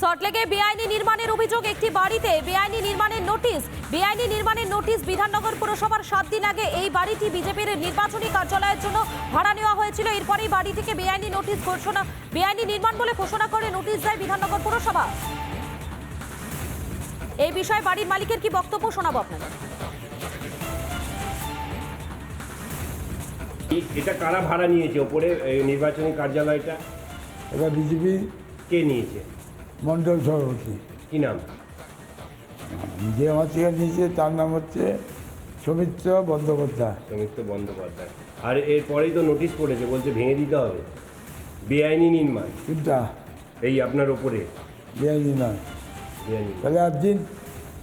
সল্টলেকে বেআইনি নির্মাণের অভিযোগ একটি বাড়িতে। বেআইনি নির্মাণের নোটিশ। বেআইনি নির্মাণের নোটিশ বিধাননগর পুরসভার সাত দিন আগে এই বাড়িটি বিজেপির নির্বাচনী কার্যালয়ের জন্য ভাড়া নেওয়া হয়েছিল। এরপরেই বাড়ি থেকে বেআইনি নোটিশ ঘোষণা বেআইনি নির্মাণ বলে ঘোষণা করে নোটিশ দেয় বিধাননগর পুরসভা। এই বিষয়ে বাড়ির মালিকের কি বক্তব্য শোনাবো আপনাদের? এটা কারা ভাড়া নিয়েছে? ওপরে নির্বাচনী কার্যালয়টা? এবার বিজেপি। কে নিয়েছে? মণ্ডল সভাপতি। কি নাম? যে আমার থেকে নিয়েছে তার নাম হচ্ছে সৌমিত্র বন্দ্যোপাধ্যায়। সৌমিত্র বন্দ্যোপাধ্যায়। আর এরপরেই তো নোটিশ পড়েছে বলছে ভেঙে দিতে হবে। বেআইনি নির্মাণ। কোনটা এই আপনার ওপরে? বেআইনি নয়। বেআইনি তাহলে একদিন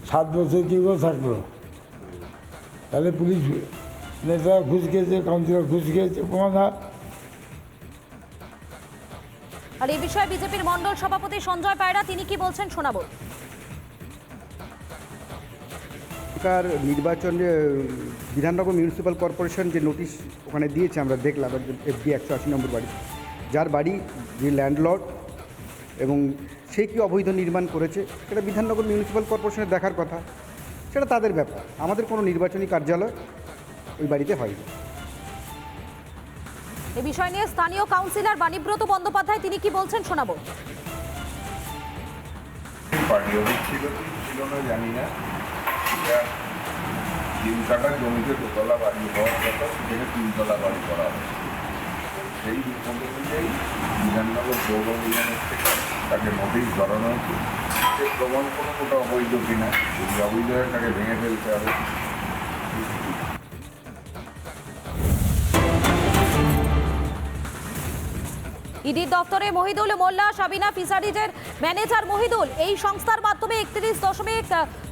সাত বছর কী করে থাকল। তাহলে পুলিশ নেতা ঘুষ খেয়েছে কাউন্সিলর ঘুষ খেয়েছে প্রমাণ আর এই বিষয়ে বিজেপির মণ্ডল সভাপতি সঞ্জয় পায়রা, তিনি কি বলছেন শোনাবো। সরকার নির্বাচনে বিধাননগর মিউনিসিপ্যাল কর্পোরেশন যে নোটিশ ওখানে দিয়েছে, আমরা দেখলাম এফডি একশো আশি নম্বর বাড়ি। যার বাড়ি যে ল্যান্ডলর্ড এবং সে কি অবৈধ নির্মাণ করেছে, সেটা বিধাননগর মিউনিসিপ্যাল কর্পোরেশনের দেখার কথা। সেটা তাদের ব্যাপার। আমাদের কোনো নির্বাচনী কার্যালয় ওই বাড়িতে হয়নি। এ বিষয় নিয়ে স্থানীয় কাউন্সিলর বাণীব্রত বন্দ্যোপাধ্যায় তিনি কি বলছেন শোনাবো। ছিল না, জানি না। তিন কাটা জমিতে তিনতলা করা সেই অনুযায়ী থেকে ধরানো কোনো অবৈধ কিনা, যদি অবৈধ হয় তাকে ভেঙে ফেলতে হবে। ইডি দপ্তরে মহিদুল মোল্লা সাবিনা ফিসারিজের ম্যানেজার মহিদুল। এই সংস্থার মাধ্যমে একত্রিশ দশমিক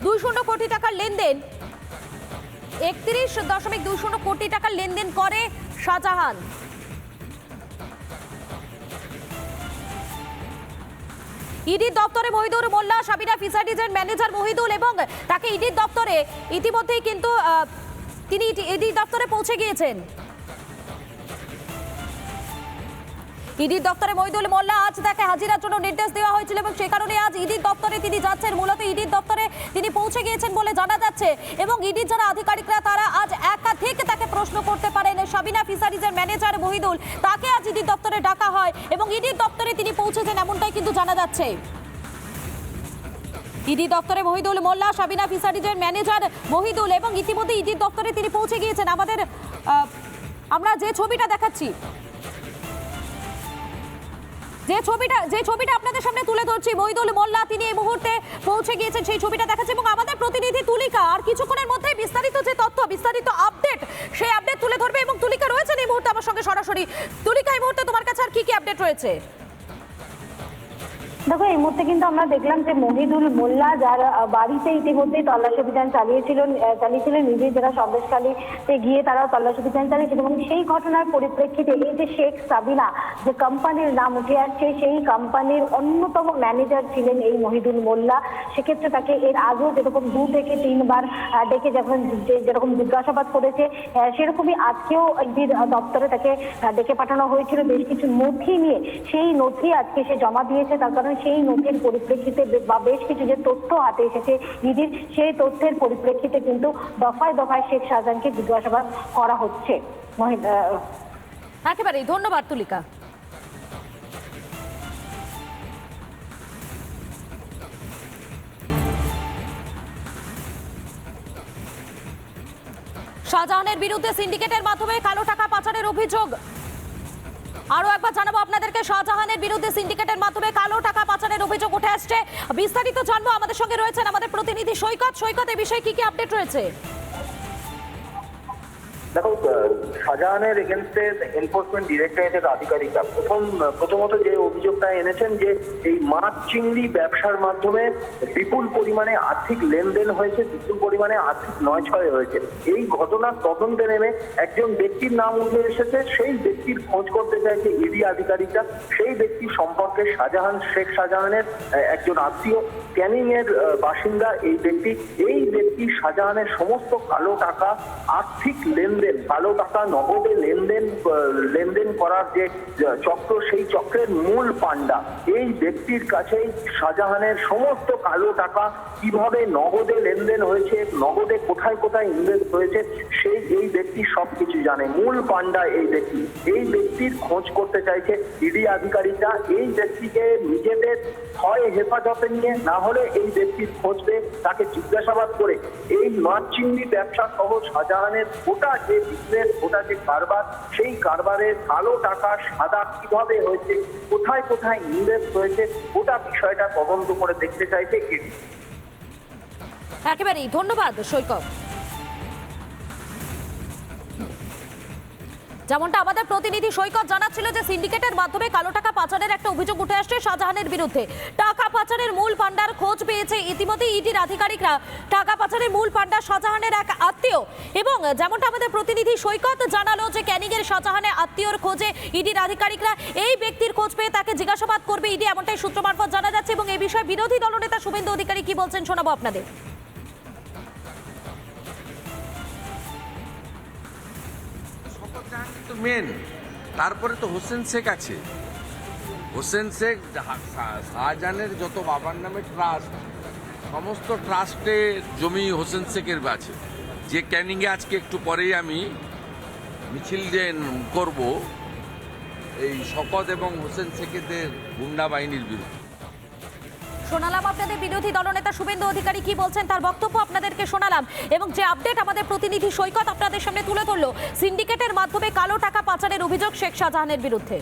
দুই শূন্য কোটি টাকার লেনদেন। একত্রিশ দশমিক দুই শূন্য কোটি টাকার লেনদেন করে শাহজাহান। ইডির দপ্তরে মহিদুর মোল্লা সাবিনা ফিসারিজের ম্যানেজার মহিদুল এবং তাকে ইডির দপ্তরে ইতিমধ্যেই কিন্তু তিনি ইডির দপ্তরে পৌঁছে গিয়েছেন। ইডির দপ্তরে মহিদুল মোল্লা আজ তাকে হাজিরার জন্য নির্দেশ দেওয়া হয়েছিল এবং সে কারণে আজ ইডির দপ্তরে তিনি যাচ্ছেন। মূলত ইডির দপ্তরে তিনি পৌঁছে গিয়েছেন বলে জানা যাচ্ছে এবং ইডির যারা আধিকারিকরা, তারা আজ একাধিক তাকে প্রশ্ন করতে পারেন। সাবিনা ফিসারিজের ম্যানেজার মহিদুল, তাকে আজ ইডির দপ্তরে ডাকা হয় এবং ইডির দপ্তরে তিনি পৌঁছেছেন এমনটাই কিন্তু জানা যাচ্ছে। ইডি দপ্তরে মহিদুল মোল্লা সাবিনা ফিসারিজের ম্যানেজার মহিদুল এবং ইতিমধ্যে ইডির দপ্তরে তিনি পৌঁছে গিয়েছেন। আমাদের আমরা যে ছবিটা দেখাচ্ছি যে ছবিটা যে ছবিটা আপনাদের সামনে তুলে ধরছি, মহিদুল মোল্লা, তিনি এই মুহূর্তে পৌঁছে গিয়েছেন সেই ছবিটা দেখাচ্ছে এবং আমাদের প্রতিনিধি তুলিকা, আর কিছুক্ষণের মধ্যে বিস্তারিত যে তথ্য, বিস্তারিত আপডেট সেই আপডেট তুলে ধরবে এবং তুলিকা রয়েছেন এই মুহূর্তে আমার সঙ্গে সরাসরি। তুলিকা, এই মুহূর্তে তোমার কাছে আর কি কি আপডেট রয়েছে? দেখো, এই মুহূর্তে কিন্তু আমরা দেখলাম যে মহিদুল মোল্লা, যার বাড়িতে ইতিমধ্যেই তল্লাশি অভিযান চালিয়েছিলেন চালিয়েছিলেন নিজে যারা সন্দেশখালীতে গিয়ে তারা তল্লাশি অভিযান চালিয়েছিল এবং সেই ঘটনার পরিপ্রেক্ষিতে এই যে শেখ সাবিনা যে কোম্পানির নাম উঠে আসছে, সেই কোম্পানির অন্যতম ম্যানেজার ছিলেন এই মহিদুল মোল্লা। সেক্ষেত্রে তাকে এর আগেও যেরকম দু থেকে তিনবার ডেকে যখন যেরকম জিজ্ঞাসাবাদ করেছে সেরকমই আজকেও একদিন দপ্তরে তাকে ডেকে পাঠানো হয়েছিল। বেশ কিছু নথি নিয়ে, সেই নথি আজকে সে জমা দিয়েছে। তার কারণ সেই নথির পরিপ্রেক্ষিতে বা বেশ কিছু যে তথ্য হাতে এসেছে ইডির সেই তথ্যের পরিপ্রেক্ষিতে কিন্তু দফায় দফায় শেখ শাহজাহানকে জিজ্ঞাসাবাদ করা হচ্ছে। একেবারেই, ধন্যবাদ তুলিকা। শাহজাহানের বিরুদ্ধে সিন্ডিকেটের মাধ্যমে কালো টাকা পাচারের অভিযোগ। আরও একবার জানাব আপনাদেরকে, শাহজাহানের বিরুদ্ধে সিন্ডিকেটের মাধ্যমে কালো টাকা পাচারের অভিযোগ উঠে আসছে। বিস্তারিত জানব, আমাদের সঙ্গে রয়েছেন আমাদের প্রতিনিধি সৈকত। সৈকত, এ বিষয়ে কি কি আপডেট রয়েছে? দেখো শাহজাহানের এগেনস্টে এনফোর্সমেন্ট ডিরেক্টরেটের আধিকারিকরা, প্রথম, প্রথমত যে অভিযোগটা এনেছেন যে এই মাছ চিংড়ি ব্যবসার মাধ্যমে বিপুল পরিমাণে আর্থিক লেনদেন হয়েছে, বিপুল পরিমাণে আর্থিক নয়ছয় হয়েছে। এই ঘটনার তদন্তে নেমে একজন ব্যক্তির নাম উঠে এসেছে, সেই ব্যক্তির খোঁজ করতে চাইছে ইডি আধিকারিকরা, সেই ব্যক্তি সম্পর্কে শাহজাহান শেখ শাহজাহানের একজন আত্মীয়। ক্যানিং এর বাসিন্দা এই ব্যক্তি। এই ব্যক্তি শাহজাহানের সমস্ত কালো টাকা আর্থিক লেনদেন লেনদেন কালো টাকা নগদে লেনদেন লেনদেন করার যে চক্র, সেই চক্রের মূল পান্ডা এই ব্যক্তির কাছেই শাহজাহানের সমস্ত কালো টাকা কীভাবে নগদে লেনদেন হয়েছে, নগদে কোথায় কোথায় ইনভেস্ট হয়েছে, সেই এই ব্যক্তি সবকিছু জানে। মূল পান্ডা এই ব্যক্তি। এই ব্যক্তির খোঁজ করতে চাইছে ইডি আধিকারিকরা। এই ব্যক্তিকে নিজেদের হয় হেফাজতে নিয়ে, না হলে এই ব্যক্তির খোঁজ তাকে জিজ্ঞাসাবাদ করে। এই মাছ চিংড়ি ব্যবসা সহ শাহজাহানের গোটা যে বিজনেস ওটা যে কারবার, সেই কারবারের কালো টাকা সাদা কীভাবে হয়েছে, কোথায় কোথায় ইনভেস্ট হয়েছে গোটা বিষয়টা তদন্ত করে দেখতে চাইছে একেবারেই, ধন্যবাদ, সৈকত। যেমনটা আমাদের প্রতিনিধি সৈকত জানাচ্ছিল যে সিন্ডিকেটের মাধ্যমে কালো টাকা পাচারের একটা অভিযোগ উঠে আসছে শাহজাহানের বিরুদ্ধে। টাকা পাচারের মূল পান্ডার খোঁজ পেয়েছে ইতিমধ্যে ইডির আধিকারিকরা। টাকা পাচারের মূল পান্ডা শাহজাহানের এক আত্মীয়। এবং যেমনটা আমাদের প্রতিনিধি সৈকত জানালো যে ক্যানিংয়ের শাহজাহানের আত্মীয়র খোঁজে ইডির আধিকারিকরা এই ব্যক্তির খোঁজ পেয়ে তাকে জিজ্ঞাসাবাদ করবে। ইডি এমনটাই সূত্র মারফত জানা যাচ্ছে এবং এই বিষয়ে বিরোধী দলনেতা শুভেন্দু অধিকারী কি বলছেন শোনাবো আপনাদের। শপথ জাহাঙ্গীর তো মেন তারপরে তো হোসেন শেখ আছে। হোসেন শেখ জাহা- শাহজাহানের যত বাবার নামে ট্রাস্ট সমস্ত ট্রাস্টে জমি হোসেন শেখের আছে। যে ক্যানিংয়ে আজকে একটু পরেই আমি মিছিল যে করব, এই শপথ এবং হোসেন শেখেদের গুন্ডা বাহিনীর বিরুদ্ধে। শোনালাম আপনাদের বিরোধী দলনেতা শুভেন্দু অধিকারী কি বলছেন তার বক্তব্য আপনাদেরকে শোনালাম এবং যে আপডেট আমাদের প্রতিনিধি সৈকত আপনাদের সামনে তুলে ধরলো সিন্ডিকেটের মাধ্যমে কালো টাকা পাচারের অভিযোগ শেখ শাহজাহানের বিরুদ্ধে।